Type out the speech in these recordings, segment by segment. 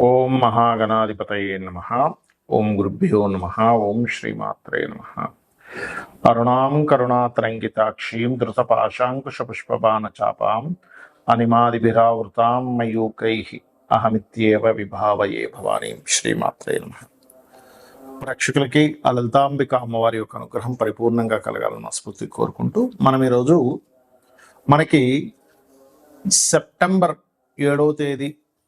ఓం మహాగణాధిపతయే నమ. ఓం గురుభ్యో నమ. ఓం శ్రీమాత్రే నమ. అరుణాం కరుణాతరంగితాక్షీం ధృతపాశాంకుశపుష్పబాణ చాపాం అనిమాదిభిరావృతాం మయూకై అహమిత్యేవ విభావయే భవానీ. శ్రీమాత్రే నమ. ప్రేక్షకులకి ఆ లలితాంబిక అమ్మవారి యొక్క అనుగ్రహం పరిపూర్ణంగా కలగాలని స్ఫూర్తి కోరుకుంటూ మనం ఈరోజు మనకి సెప్టెంబర్ ఏడవ తేదీ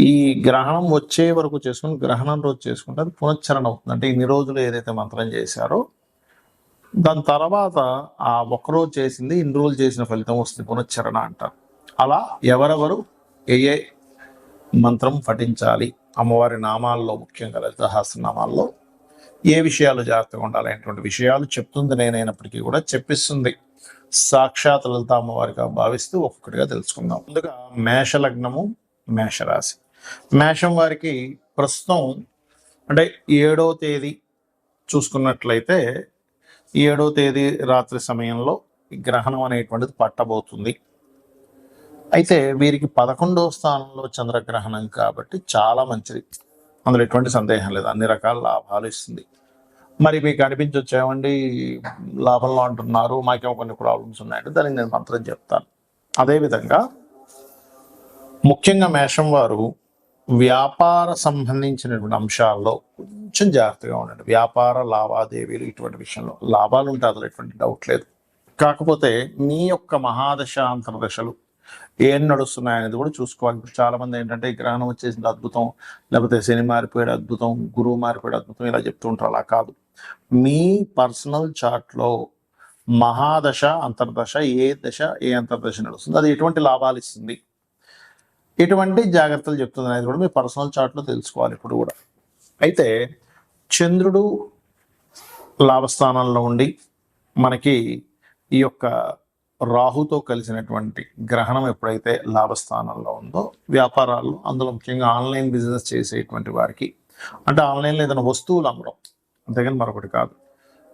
ఈ గ్రహణం వచ్చే వరకు చేసుకుని గ్రహణం రోజు చేసుకుంటే అది పునశ్చరణ అవుతుంది. అంటే ఇన్ని రోజులు ఏదైతే మంత్రం చేశారో దాని తర్వాత ఆ ఒక్కరోజు చేసింది ఇన్ని రోజులు చేసిన ఫలితం వస్తుంది పునశ్చరణ అంటారు. అలా ఎవరెవరు ఏ ఏ మంత్రం పఠించాలి అమ్మవారి నామాల్లో ముఖ్యంగా లలిత నామాల్లో ఏ విషయాలు జాగ్రత్తగా ఉండాలి అనేటువంటి విషయాలు చెప్తుంది నేనైనప్పటికీ కూడా చెప్పిస్తుంది. సాక్షాత్ లలిత అమ్మవారిగా భావిస్తూ ఒక్కొక్కటిగా తెలుసుకుందాం. ముందుగా మేష లగ్నము మేషరాశి. మేషం వారికి ప్రస్తుతం అంటే ఏడో తేదీ చూసుకున్నట్లయితే ఏడో తేదీ రాత్రి సమయంలో ఈ గ్రహణం అనేటువంటిది పట్టబోతుంది. అయితే వీరికి పదకొండవ స్థానంలో చంద్రగ్రహణం కాబట్టి చాలా మంచిది. అందులో ఎటువంటి సందేహం లేదు. అన్ని రకాల లాభాలు ఇస్తుంది. మరి మీకు అనిపించవచ్చు లాభంలో అంటున్నారు. మాకేమో కొన్ని ప్రాబ్లమ్స్ ఉన్నాయంటే దానికి నేను మంత్రం చెప్తాను. అదేవిధంగా ముఖ్యంగా మేషం వారు వ్యాపార సంబంధించినటువంటి అంశాల్లో కొంచెం జాగ్రత్తగా ఉండండి. వ్యాపార లావాదేవీలు ఇటువంటి విషయంలో లాభాలు ఉంటాయి అసలు ఎటువంటి డౌట్ లేదు. కాకపోతే మీ యొక్క మహాదశ అంతర్దశలు ఏం నడుస్తున్నాయనేది కూడా చూసుకోవాలి. ఇప్పుడు చాలా మంది ఏంటంటే గ్రహణం వచ్చేసింది అద్భుతం లేకపోతే శని మారిపోయాడు అద్భుతం గురువు మారిపోయాడు అద్భుతం ఇలా చెప్తూ ఉంటారు. అలా కాదు. మీ పర్సనల్ చార్ట్లో మహాదశ అంతర్దశ ఏ దశ ఏ అంతర్దశ నడుస్తుంది? అది ఎటువంటి లాభాలు ఇస్తుంది? ఎటువంటి జాగ్రత్తలు చెప్తుంది అనేది కూడా మీ పర్సనల్ చార్ట్లో తెలుసుకోవాలి ఇప్పుడు కూడా. అయితే చంద్రుడు లాభస్థానంలో ఉండి మనకి ఈ యొక్క రాహుతో కలిసినటువంటి గ్రహణం ఎప్పుడైతే లాభస్థానంలో ఉందో వ్యాపారాల్లో అందులో ముఖ్యంగా ఆన్లైన్ బిజినెస్ చేసేటువంటి వారికి అంటే ఆన్లైన్లో ఏదైనా వస్తువులు అమ్మడం అంతేగాని మరొకటి కాదు.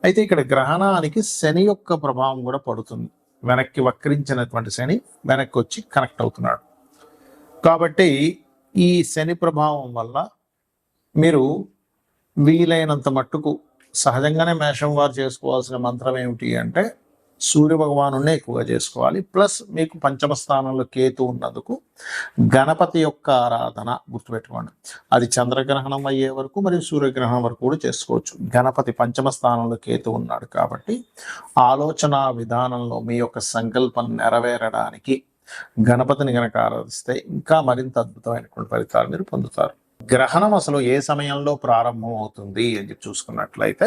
అయితే ఇక్కడ గ్రహణానికి శని యొక్క ప్రభావం కూడా పడుతుంది. వెనక్కి వక్రించినటువంటి శని వెనక్కి వచ్చి కనెక్ట్ అవుతున్నాడు. కాబట్టి ఈ శని ప్రభావం వల్ల మీరు వీలైనంత మట్టుకు సహజంగానే మేషం వారు చేసుకోవాల్సిన మంత్రం ఏమిటి అంటే సూర్య భగవాను ఎక్కువగా చేసుకోవాలి. ప్లస్ మీకు పంచమ స్థానంలో కేతు ఉన్నందుకు గణపతి యొక్క ఆరాధన గుర్తుపెట్టుకోండి. అది చంద్రగ్రహణం అయ్యే వరకు మరియు సూర్యగ్రహణం వరకు కూడా చేసుకోవచ్చు. గణపతి పంచమ స్థానంలో కేతు ఉన్నాడు కాబట్టి ఆలోచన విధానంలో మీ యొక్క సంకల్పం నెరవేరడానికి గణపతిని గనక ఆరాధిస్తే ఇంకా మరింత అద్భుతమైనటువంటి ఫలితాలు మీరు పొందుతారు. గ్రహణం అసలు ఏ సమయంలో ప్రారంభం అవుతుంది అని చూసుకున్నట్లయితే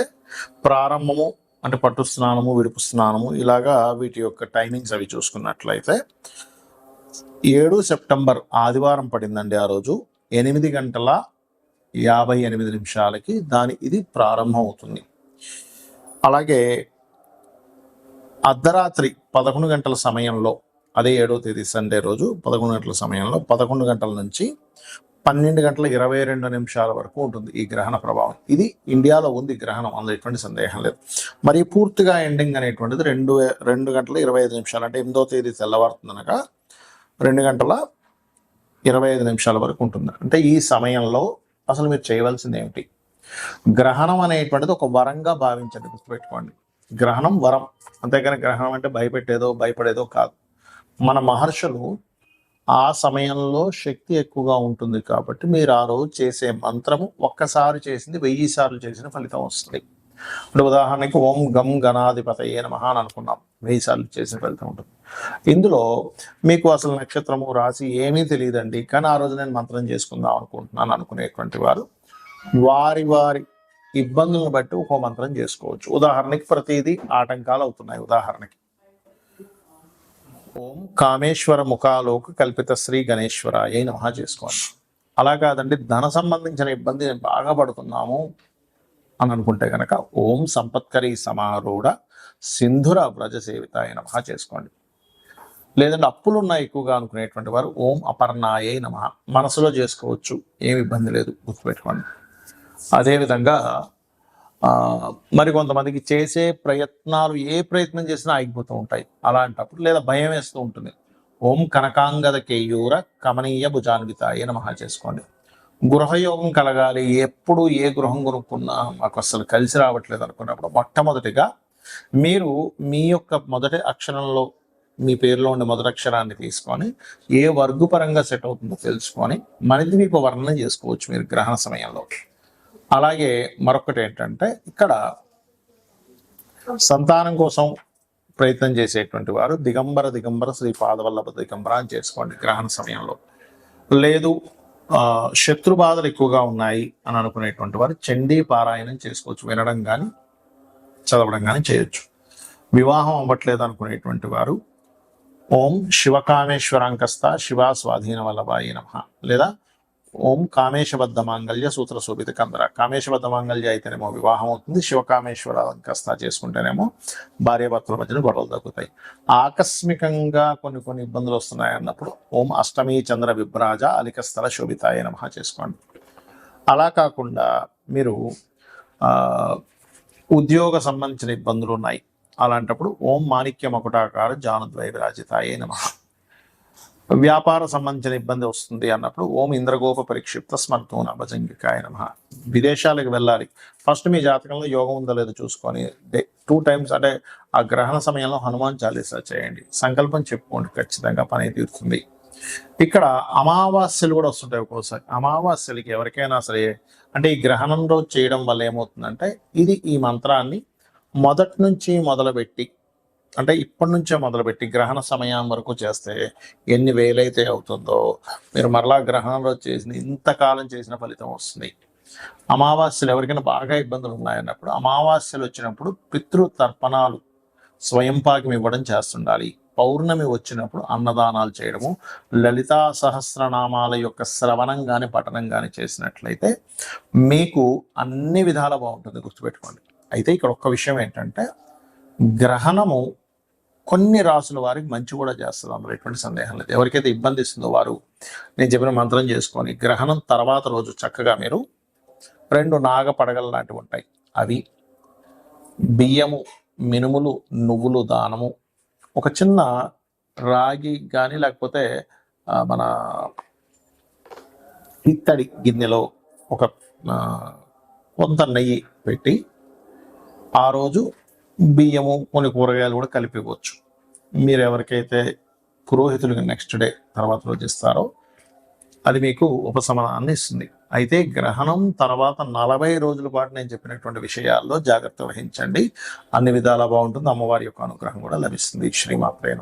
ప్రారంభము అంటే పట్టు స్నానము విడుపు స్నానము ఇలాగా వీటి యొక్క టైమింగ్స్ అవి చూసుకున్నట్లయితే ఏడు సెప్టెంబర్ ఆదివారం పడిందండి ఆ రోజు. ఎనిమిది గంటల యాభై ఎనిమిది నిమిషాలకి దాని ఇది ప్రారంభం అవుతుంది అలాగే అర్ధరాత్రి పదకొండు గంటల సమయంలో అదే ఏడో తేదీ సండే రోజు పదకొండు గంటల సమయంలో పదకొండు గంటల నుంచి పన్నెండు గంటల ఇరవై రెండు నిమిషాల వరకు ఉంటుంది ఈ గ్రహణ ప్రభావం. ఇది ఇండియాలో ఉంది గ్రహణం అందులో ఎటువంటి సందేహం లేదు. మరి పూర్తిగా ఎండింగ్ అనేటువంటిది రెండు రెండు గంటల ఇరవై ఐదు నిమిషాలు అంటే ఎనిమిదో తేదీ తెల్లవారుతుందనగా రెండు గంటల ఇరవై ఐదు నిమిషాల వరకు ఉంటుంది. అంటే ఈ సమయంలో అసలు మీరు చేయవలసింది ఏమిటి? గ్రహణం అనేటువంటిది ఒక వరంగా భావించండి గుర్తుపెట్టుకోండి. గ్రహణం వరం. అంతేకాని గ్రహణం అంటే భయపెట్టేదో భయపడేదో కాదు. మన మహర్షులు ఆ సమయంలో శక్తి ఎక్కువగా ఉంటుంది కాబట్టి మీరు ఆ రోజు చేసే మంత్రము ఒక్కసారి చేసింది వెయ్యి సార్లు చేసిన ఫలితం వస్తుంది. ఇప్పుడు ఉదాహరణకి ఓం గం గణాధిపత ఏ మహా అని అనుకున్నాం. వెయ్యి సార్లు చేసిన ఫలితం ఉంటుంది. ఇందులో మీకు అసలు నక్షత్రము రాశి ఏమీ తెలియదండి. కానీ ఆ రోజు నేను మంత్రం చేసుకుందాం అనుకుంటున్నాను అనుకునేటువంటి వారు. వారి వారి ఇబ్బందులను బట్టి ఒక మంత్రం చేసుకోవచ్చు. ఉదాహరణకి ప్రతిదీ ఆటంకాలు అవుతున్నాయి. ఉదాహరణకి ఓం కామేశ్వర ముఖాలోక కల్పిత శ్రీ గణేశ్వర ఏ నమః చేసుకోండి. అలా కాదండి ధన సంబంధించిన ఇబ్బంది నేను బాగా పడుతున్నాము అని అనుకుంటే కనుక ఓం సంపత్కరి సమారూఢ సింధుర వ్రజ సేవితాయ నమ చేసుకోండి. లేదంటే అప్పులు ఉన్నాయి ఎక్కువగా అనుకునేటువంటి వారు ఓం అపర్ణాయే నమ. మనసులో చేసుకోవచ్చు ఏమి ఇబ్బంది లేదు గుర్తుపెట్టుకోండి. అదేవిధంగా మరి కొంతమందికి చేసే ప్రయత్నాలు ఏ ప్రయత్నం చేసినా ఆగిపోతూ ఉంటాయి. అలాంటప్పుడు లేదా భయం వేస్తూ ఉంటుంది. ఓం కనకాంగద కేయూర కమనీయ భుజాన్వితాయ నమ చేసుకోండి. గృహయోగం కలగాలి. ఎప్పుడు ఏ గృహం కొనుక్కున్నా మాకు అసలు కలిసి రావట్లేదు అనుకున్నప్పుడు మొట్టమొదటిగా మీరు మీ యొక్క మొదటి అక్షరంలో మీ పేరులో ఉండే మొదటి అక్షరాన్ని తీసుకొని ఏ వర్గు పరంగా సెట్ అవుతుందో తెలుసుకొని మనది మీకు వర్ణన చేసుకోవచ్చు మీరు గ్రహణ సమయంలో. అలాగే మరొకటి ఏంటంటే ఇక్కడ సంతానం కోసం ప్రయత్నం చేసేటువంటి వారు దిగంబర దిగంబర శ్రీ పాదవల్లభ దిగంబర అని చేసుకోండి గ్రహణ సమయంలో. లేదు శత్రు బాధలు ఎక్కువగా ఉన్నాయి అని అనుకునేటువంటి వారు చండీ పారాయణం చేసుకోవచ్చు వినడం కానీ చదవడం కానీ చేయొచ్చు. వివాహం అవ్వట్లేదు అనుకునేటువంటి వారు ఓం శివకామేశ్వరాంకస్త శివ స్వాధీన వల్లభాయి నమ. లేదా ఓం కామేశబద్ధ మాంగళ్య సూత్ర శోభిత కందర కామేశబద్ధ మాంగళ్య అయితేనేమో వివాహం అవుతుంది. శివకామేశ్వర అంకస్త చేసుకుంటేనేమో భార్యాభర్తల మధ్యన గొడవలు తగ్గుతాయి. ఆకస్మికంగా కొన్ని కొన్ని ఇబ్బందులు వస్తున్నాయి అన్నప్పుడు ఓం అష్టమి చంద్ర విభ్రాజ అలికస్థల శోభితాయ నమ చేసుకోండి. అలా కాకుండా మీరు ఉద్యోగ సంబంధించిన ఇబ్బందులు ఉన్నాయి. అలాంటప్పుడు ఓం మాణిక్య మకుటాకార జానుద్వై విరాజితాయే నమ. వ్యాపార సంబంధించిన ఇబ్బంది వస్తుంది అన్నప్పుడు ఓం ఇంద్రగోప పరిక్షిప్త స్మర్తూన భజంగికాయ నమ. విదేశాలకు వెళ్ళాలి. ఫస్ట్ మీ జాతకంలో యోగం ఉందో లేదో చూసుకొని టూ టైమ్స్ అంటే ఆ గ్రహణ సమయంలో హనుమాన్ చాలీసా చేయండి. సంకల్పం చెప్పుకోండి. ఖచ్చితంగా పని తీరుతుంది. ఇక్కడ అమావాస్యలు కూడా వస్తుంటాయి ఒక్కోసారి. అమావాస్యలకి ఎవరికైనా సరే అంటే ఈ గ్రహణం రోజు చేయడం వల్ల ఏమవుతుందంటే ఇది ఈ మంత్రాన్ని మొదటి నుంచి మొదలుపెట్టి అంటే ఇప్పటి నుంచే మొదలుపెట్టి గ్రహణ సమయం వరకు చేస్తే ఎన్ని వేలైతే అవుతుందో మీరు మరలా గ్రహణంలో చేసిన ఇంతకాలం చేసిన ఫలితం వస్తుంది. అమావాస్యలు ఎవరికైనా బాగా ఇబ్బందులు ఉన్నాయన్నప్పుడు అమావాస్యలు వచ్చినప్పుడు పితృతర్పణాలు స్వయంపాకం స్వయం పాకం ఇవ్వడం చేస్తుండాలి. పౌర్ణమి వచ్చినప్పుడు అన్నదానాలు చేయడము లలితా సహస్రనామాల యొక్క శ్రవణం కానీ పఠనం కానీ చేసినట్లయితే మీకు అన్ని విధాల బాగుంటుంది గుర్తుపెట్టుకోండి. అయితే ఇక్కడ ఒక్క విషయం ఏంటంటే గ్రహణము కొన్ని రాసుల వారికి మంచి కూడా చేస్తుంది. అందులో ఎటువంటి సందేహం లేదు. ఎవరికైతే ఇబ్బంది ఇస్తుందో వారు నేను చెప్పిన మంత్రం చేసుకొని గ్రహణం తర్వాత రోజు చక్కగా మీరు రెండు నాగ పడగలు లాంటివి ఉంటాయి. అవి బియ్యము మినుములు నువ్వులు దానము ఒక చిన్న రాగి కానీ లేకపోతే మన ఇత్తడి గిన్నెలో ఒక కొంత నెయ్యి పెట్టి ఆ రోజు బియ్యము కొన్ని కూరగాయలు కూడా కలిపి ఇవ్వచ్చు మీరు ఎవరికైతే పురోహితులకు నెక్స్ట్ డే తర్వాత రోజు ఇస్తారో అది మీకు ఉపశమనాన్ని ఇస్తుంది. అయితే గ్రహణం తర్వాత నలభై రోజుల పాటు నేను చెప్పినటువంటి విషయాల్లో జాగ్రత్త వహించండి. అన్ని విధాలా బాగుంటుంది. అమ్మవారి యొక్క అనుగ్రహం కూడా లభిస్తుంది. శ్రీమాత్రేణ